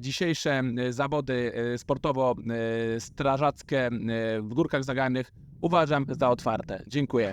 Dzisiejsze e, zawody e, sportowo-strażackie w Górkach Zagajnych uważam za otwarte. Dziękuję.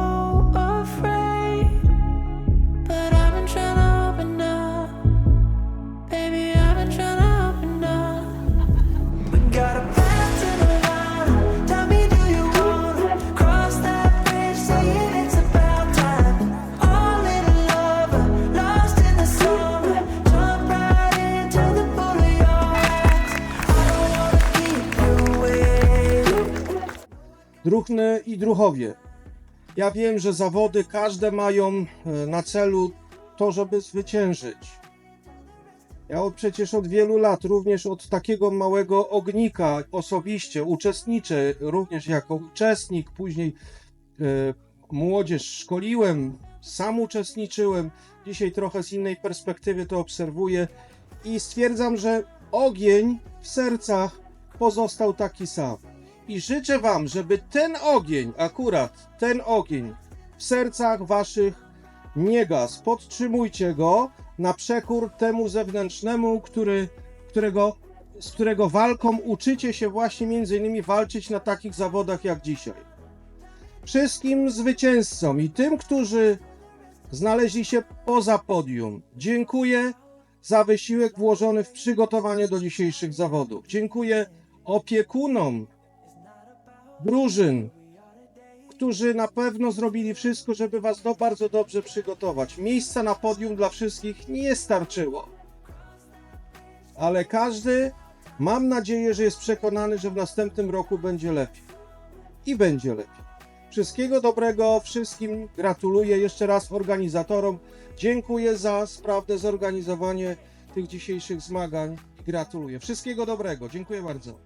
Druhny i druhowie. Ja wiem, że zawody każde mają e, na celu to, żeby zwyciężyć. Ja przecież od wielu lat, również od takiego małego ognika osobiście uczestniczę, również jako uczestnik, później e, młodzież szkoliłem, sam uczestniczyłem. Dzisiaj trochę z innej perspektywy to obserwuję i stwierdzam, że ogień w sercach pozostał taki sam. I życzę Wam, żeby ten ogień, akurat ten ogień w sercach Waszych nie gasł. Podtrzymujcie go na przekór temu zewnętrznemu, który, którego, z którego walką uczycie się właśnie między innymi walczyć na takich zawodach jak dzisiaj. Wszystkim zwycięzcom i tym, którzy znaleźli się poza podium, dziękuję za wysiłek włożony w przygotowanie do dzisiejszych zawodów. Dziękuję opiekunom drużyn, którzy na pewno zrobili wszystko, żeby Was do, bardzo dobrze przygotować. Miejsca na podium dla wszystkich nie starczyło. Ale każdy, mam nadzieję, że jest przekonany, że w następnym roku będzie lepiej. I będzie lepiej. Wszystkiego dobrego wszystkim. Gratuluję jeszcze raz organizatorom. Dziękuję za sprawne zorganizowanie tych dzisiejszych zmagań. Gratuluję. Wszystkiego dobrego. Dziękuję bardzo.